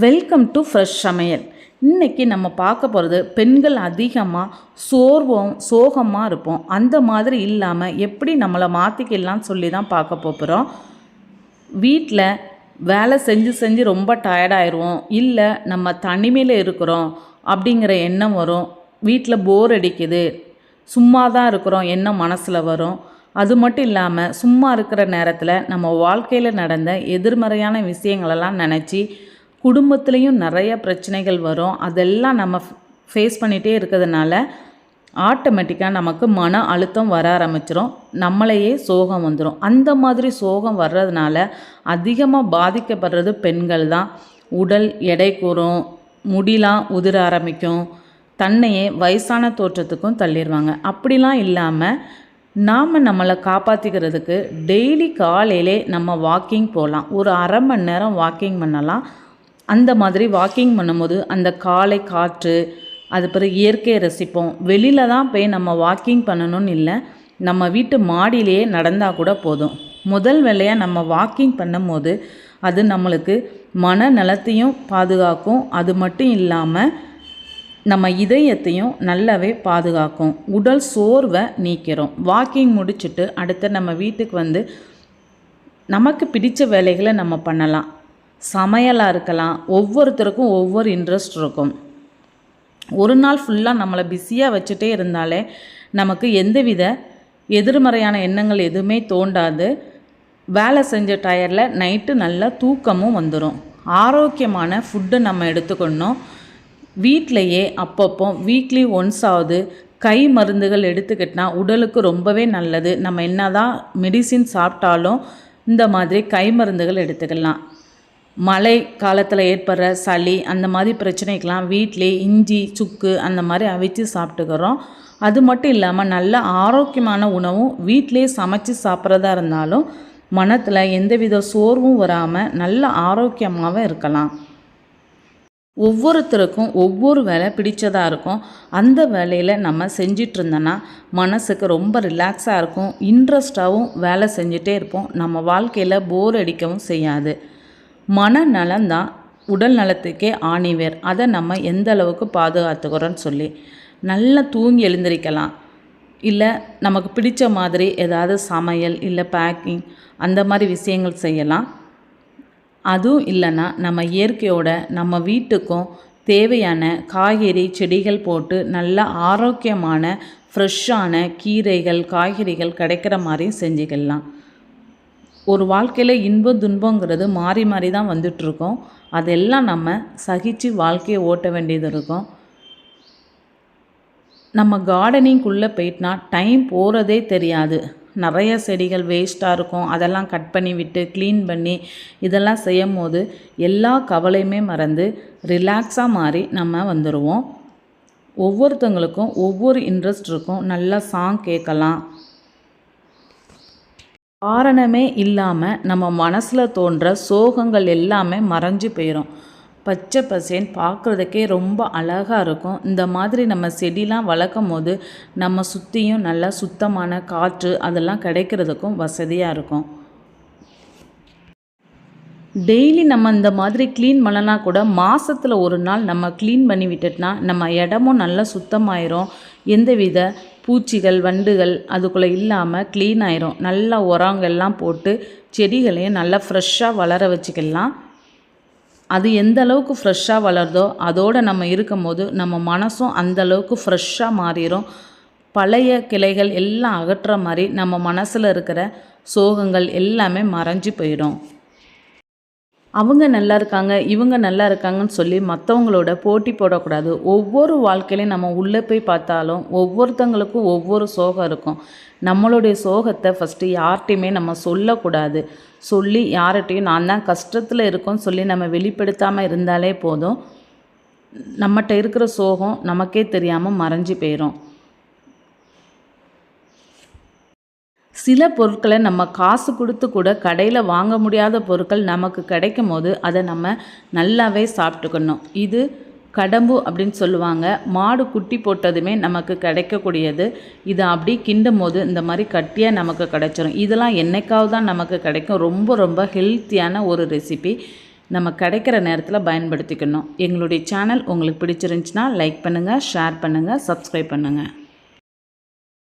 Welcome to fresh சமையல். இன்னைக்கு நம்ம பார்க்க போகிறது பெண்கள் அதிகமாக சோர்வம் சோகமாக இருப்போம். அந்த மாதிரி இல்லாமல் எப்படி நம்மளை மாற்றிக்கலாம்னு சொல்லி தான் பார்க்க போகிறோம் வீட்டில் வேலை செஞ்சு செஞ்சு ரொம்ப டயர்டாயிருவோம் இல்லை நம்ம தனிமையில் இருக்கிறோம் அப்படிங்கிற எண்ணம் வரும். வீட்டில் போர் அடிக்குது. சும்மா தான் இருக்கிறோம் எண்ணம் மனசில் வரும். அது மட்டும் இல்லாமல் சும்மா இருக்கிற நேரத்தில் நம்ம வாழ்க்கையில் நடந்த எதிர்மறையான விஷயங்களெல்லாம் நினச்சி குடும்பத்துலேயும் நிறைய பிரச்சனைகள் வரும். அதெல்லாம் நம்ம ஃபேஸ் பண்ணிகிட்டே இருக்கிறதுனால ஆட்டோமேட்டிக்காக நமக்கு மன அழுத்தம் வர ஆரம்பிச்சிரும். நம்மளையே சோகம் வந்துடும் அந்த மாதிரி சோகம் வர்றதுனால அதிகமாக பாதிக்கப்படுறது பெண்கள் தான். உடல் எடை கூறும் முடிலாம் உதிர ஆரம்பிக்கும். தன்னையே வயசான தோற்றத்துக்கும் தள்ளிடுவாங்க அப்படிலாம் இல்லாமல் நாம் நம்மளை காப்பாற்றிக்கிறதுக்கு டெய்லி காலையிலே நம்ம வாக்கிங் போகலாம் ஒரு அரை மணி நேரம் வாக்கிங் பண்ணலாம். அந்த மாதிரி வாக்கிங் பண்ணும்போது அந்த காலை காற்று அது பிறகு இயற்கையை ரசிப்போம். வெளியில் தான் போய் நம்ம வாக்கிங் பண்ணணும்னு இல்லை. நம்ம வீட்டு மாடியிலேயே நடந்தால் கூட போதும். முதல் வேலையாக நம்ம வாக்கிங் பண்ணும்போது அது நம்மளுக்கு மன நலத்தையும் பாதுகாக்கும். அது மட்டும் இல்லாமல் நம்ம இதயத்தையும் நல்லாவே பாதுகாக்கும். உடல் சோர்வை நீக்கிறோம். வாக்கிங் முடிச்சுட்டு அடுத்து நம்ம வீட்டுக்கு வந்து நமக்கு பிடித்த வேலைகளை நம்ம பண்ணலாம். சமையலாக இருக்கலாம் ஒவ்வொருத்தருக்கும் ஒவ்வொரு இன்ட்ரெஸ்ட் இருக்கும். ஒரு நாள் ஃபுல்லாக நம்மளை பிஸியாக வச்சுட்டே இருந்தாலே நமக்கு எந்தவித எதிர்மறையான எண்ணங்கள் எதுவுமே தோண்டாது. வேலை செஞ்ச டயரில் நைட்டு நல்லா தூக்கமும் வந்துடும் ஆரோக்கியமான ஃபுட்டு நம்ம எடுத்துக்கணும். வீட்டிலையே அப்பப்போ வீக்லி ஒன்ஸ் ஆகுது கை மருந்துகள் எடுத்துக்கிட்டால் உடலுக்கு ரொம்பவே நல்லது. நம்ம என்ன தான் மெடிசின் சாப்பிட்டாலும் இந்த மாதிரி கை மருந்துகள் எடுத்துக்கலாம். மழை காலத்தில் ஏற்படுற சளி அந்த மாதிரி பிரச்சனைக்கெலாம் வீட்டிலே இஞ்சி சுக்கு அந்த மாதிரி அவிச்சு சாப்பிட்டுக்கிறோம். அது மட்டும் இல்லாமல் நல்ல ஆரோக்கியமான உணவும் வீட்டிலே சமைச்சு சாப்பிட்றதா இருந்தாலும் மனத்தில் எந்தவித சோர்வும் வராமல் நல்ல ஆரோக்கியமாகவும் இருக்கலாம். ஒவ்வொருத்தருக்கும் ஒவ்வொரு வேலை பிடிச்சதாக இருக்கும். அந்த வேலையில் நம்ம செஞ்சிட்டு இருந்தோன்னா மனசுக்கு ரொம்ப ரிலாக்ஸாக இருக்கும். இன்ட்ரெஸ்டாகவும் வேலை செஞ்சுட்டே இருப்போம். நம்ம வாழ்க்கையில் போர் அடிக்கவும் செய்யாது. மனநலம்தான். உடல் நலத்துக்கே ஆணிவேர். அதை நம்ம எந்த அளவுக்கு பாதுகாத்துக்கிறோன்னு சொல்லி. நல்லா தூங்கி எழுந்திரிக்கலாம். இல்லை நமக்கு பிடித்த மாதிரி ஏதாவது சமையல் இல்லை பேக்கிங் அந்த மாதிரி விஷயங்கள் செய்யலாம். அதுவும் இல்லைன்னா நம்ம இயற்கையோட நம்ம வீட்டுக்கும் தேவையான காய்கறி செடிகள் போட்டு நல்ல ஆரோக்கியமான ஃப்ரெஷ்ஷான கீரைகள் காய்கறிகள் கிடைக்கிற மாதிரியும் செஞ்சுக்கலாம். ஒரு வாழ்க்கையில் இன்பம் துன்பங்கிறது மாறி மாறி தான் வந்துட்டுருக்கோம். அதெல்லாம் நம்ம சகித்து வாழ்க்கையை ஓட்ட வேண்டியது இருக்கும். நம்ம கார்டனிங்குள்ளே போயிட்டுனா டைம் போகிறதே தெரியாது. நிறைய செடிகள் வேஸ்ட்டாக இருக்கும். அதெல்லாம் கட் பண்ணி விட்டு க்ளீன் பண்ணி இதெல்லாம் செய்யும் போது எல்லா கவலையுமே மறந்து ரிலாக்ஸாக மாறி நம்ம வந்துடுவோம் ஒவ்வொருத்தவங்களுக்கும் ஒவ்வொரு இன்ட்ரெஸ்ட் இருக்கும். நல்லா சாங் கேட்கலாம். காரணமே இல்லாமல் நம்ம மனசில் தோன்ற சோகங்கள் எல்லாமே மறைஞ்சு போயிடும் பச்சை பசேன்னு பார்க்குறதுக்கே ரொம்ப அழகாக இருக்கும். இந்த மாதிரி நம்ம செடிலாம் வளர்க்கும் போது நம்ம சுற்றியும் நல்லா சுத்தமான காற்று அதெல்லாம் கிடைக்கிறதுக்கும் வசதியாக இருக்கும். டெய்லி நம்ம இந்த மாதிரி க்ளீன் பண்ணனா கூட மாதத்தில் ஒரு நாள் நம்ம க்ளீன் பண்ணி விட்டுட்டுனா நம்ம இடமும் நல்லா சுத்தமாயிரும். எந்தவித பூச்சிகள் வண்டுகள் அதுக்குள்ளே இல்லாமல் க்ளீன் ஆயிரும். நல்லா உரங்கள்லாம் போட்டு செடிகளையும் நல்லா ஃப்ரெஷ்ஷாக வளர வச்சுக்கலாம். அது எந்த அளவுக்கு ஃப்ரெஷ்ஷாக வளருதோ அதோடு நம்ம இருக்கும் போது நம்ம மனசும் அந்த அளவுக்கு ஃப்ரெஷ்ஷாக மாறிடும் பழைய கிளைகள் எல்லாம் அகற்றுற மாதிரி நம்ம மனசில் இருக்கிற சோகங்கள் எல்லாமே மறைஞ்சு போயிடும். அவங்க நல்லா இருக்காங்க இவங்க நல்லா இருக்காங்கன்னு சொல்லி மற்றவங்களோட போட்டி போடக்கூடாது. ஒவ்வொரு வாழ்க்கையிலையும் நம்ம உள்ளே போய் பார்த்தாலும் ஒவ்வொருத்தங்களுக்கும் ஒவ்வொரு சோகம் இருக்கும். நம்மளுடைய சோகத்தை ஃபஸ்ட்டு யார்கிட்டையுமே நம்ம சொல்லக்கூடாது. சொல்லி யார்கிட்டையும் நான் தான் கஷ்டத்தில் இருக்கோன்னு சொல்லி நம்ம வெளிப்படுத்தாமல் இருந்தாலே போதும். நம்மகிட்ட இருக்கிற சோகம் நமக்கே தெரியாமல் மறைஞ்சு போயிடும் சில பொருட்களை நம்ம காசு கொடுத்து கூட கடையில் வாங்க முடியாத பொருட்கள் நமக்கு கிடைக்கும் போது அதை நம்ம நல்லாவே சாப்பிட்டுக்கணும். இது கடம்பு அப்படின்னு சொல்லுவாங்க. மாடு குட்டி போட்டதுமே நமக்கு கிடைக்கக்கூடியது. இதை அப்படி கிண்டும் போது இந்த மாதிரி கட்டியாக நமக்கு கிடைச்சிரும். இதெல்லாம் என்னைக்காவது தான் நமக்கு கிடைக்கும். ரொம்ப ரொம்ப ஹெல்த்தியான ஒரு ரெசிபி. நம்ம கிடைக்கிற நேரத்தில் பயன்படுத்திக்கணும். எங்களுடைய சேனல் உங்களுக்கு பிடிச்சிருந்துச்சுன்னா லைக் பண்ணுங்கள் ஷேர் பண்ணுங்கள் சப்ஸ்கிரைப் பண்ணுங்கள்